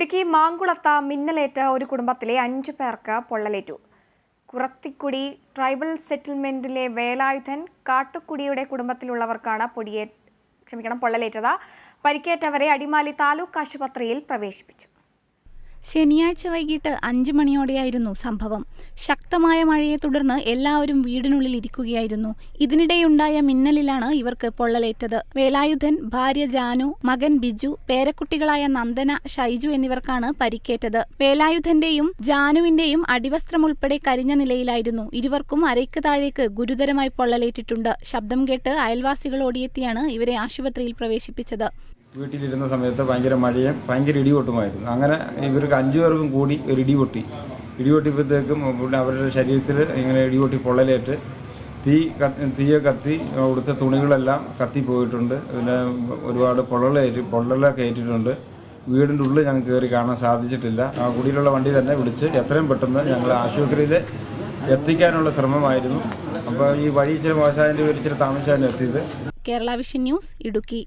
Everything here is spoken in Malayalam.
ഇടുക്കി മാങ്കുളത്ത മിന്നലേറ്റ ഒരു കുടുംബത്തിലെ അഞ്ച് പേർക്ക് പൊള്ളലേറ്റു. കുറത്തിക്കുടി ട്രൈബൽ സെറ്റിൽമെന്റിലെ വേലായുധൻ കാട്ടുക്കുടിയുടെ കുടുംബത്തിലുള്ളവർക്കാണ് പൊടിയേ ക്ഷമിക്കണം പൊള്ളലേറ്റത്. പരിക്കേറ്റവരെ അടിമാലി താലൂക്ക് ആശുപത്രിയിൽ പ്രവേശിപ്പിച്ചു. ശനിയാഴ്ച വൈകിട്ട് അഞ്ച് മണിയോടെയായിരുന്നു സംഭവം. ശക്തമായ മഴയെ തുടർന്ന് എല്ലാവരും വീടിനുള്ളിൽ ഇരിക്കുകയായിരുന്നു. ഇതിനിടെയുണ്ടായ മിന്നലിലാണ് ഇവർക്ക് പൊള്ളലേറ്റത്. വേലായുധൻ ഭാര്യ ജാനു മകൻ ബിജു പേരക്കുട്ടികളായ നന്ദന ഷൈജു എന്നിവർക്കാണ് പരിക്കേറ്റത്. വേലായുധന്റെയും ജാനുവിന്റെയും അടിവസ്ത്രം ഉൾപ്പെടെ കരിഞ്ഞ നിലയിലായിരുന്നു. ഇരുവർക്കും അരയ്ക്ക് താഴേക്ക് ഗുരുതരമായി പൊള്ളലേറ്റിട്ടുണ്ട്. ശബ്ദം കേട്ട് അയൽവാസികൾ ഓടിയെത്തിയാണ് ഇവരെ ആശുപത്രിയിൽ പ്രവേശിപ്പിച്ചത്. വീട്ടിലിരുന്ന സമയത്ത് ഭയങ്കര മഴയും ഭയങ്കര ഇടിപൊട്ടുമായിരുന്നു. അങ്ങനെ ഇവർക്ക് അഞ്ചു പേർക്കും കൂടി ഒരു ഇടിപൊട്ടി ഇടിപൊട്ടിയപ്പോഴത്തേക്കും അവരുടെ ശരീരത്തിൽ ഇങ്ങനെ ഇടിപൊട്ടി പൊള്ളലേറ്റ്. തീ തീയെ കത്തി അവിടുത്തെ തുണികളെല്ലാം കത്തി പോയിട്ടുണ്ട്. പിന്നെ ഒരുപാട് പൊള്ളലേറ്റ് പൊള്ളലൊക്കെ ഏറ്റിട്ടുണ്ട്. വീടിന്റെ ഉള്ളിൽ ഞങ്ങൾക്ക് കയറി കാണാൻ സാധിച്ചിട്ടില്ല. ആ കുടിയിലുള്ള വണ്ടി തന്നെ വിളിച്ച് എത്രയും പെട്ടെന്ന് ഞങ്ങൾ ആശുപത്രിയിൽ എത്തിക്കാനുള്ള ശ്രമമായിരുന്നു. അപ്പോൾ ഈ വഴി ഇച്ചിരി മോശമായതിന്റെ പേര് ഇച്ചിരി എത്തിയത്. Kerala Vision news Idukki.